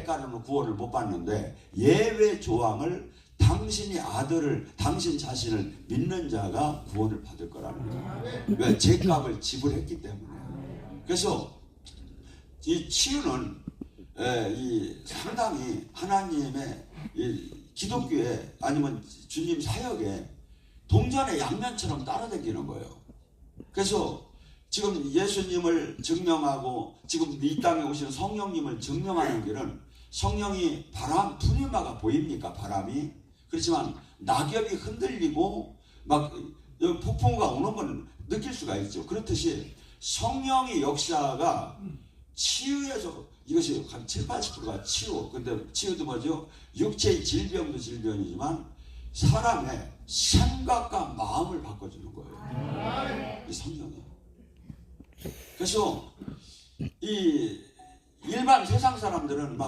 대가로는 구원을 못 받는데 예외 조항을 당신이 아들을 당신 자신을 믿는 자가 구원을 받을 거라는 거예요. 왜 죄값을 지불했기 때문에. 그래서 이 치유는 에, 이 상당히 하나님의 이 기독교에 아니면 주님 사역에 동전의 양면처럼 따라다니는 거예요. 그래서 지금 예수님을 증명하고 지금 이 땅에 오신 성령님을 증명하는 길은 성령이 바람 푸니마가 보입니까? 바람이? 그렇지만 낙엽이 흔들리고 막 폭풍우가 오는 건 느낄 수가 있죠. 그렇듯이 성령의 역사가 치유에서 이것이 한 7, 80%가 치유 근데 치유도 뭐죠? 육체의 질병도 질병이지만 사람의 생각과 마음을 바꿔주는 거예요 그래서 이 일반 세상 사람들은 막